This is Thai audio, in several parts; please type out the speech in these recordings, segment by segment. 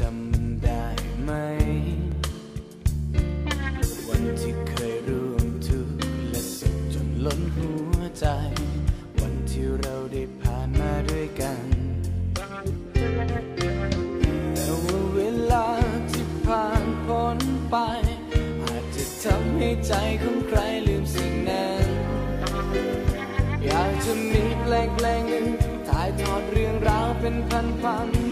จำได้ไหม วันที่เคยร่วมทุกข์และสุขจนล้นหัวใจ วันที่เราได้ผ่านมาด้วยกัน แต่ว่าเวลาที่ผ่านพ้นไป อาจจะทำให้ใจของใครลืมสิ่งนั้น อยากจะมีเพลงเพลงหนึ่งถ่ายทอดเรื่องราวเป็นพันๆ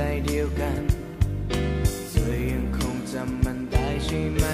ใจเดียวกัน เธอยังคงจำมันได้ใช่ไหม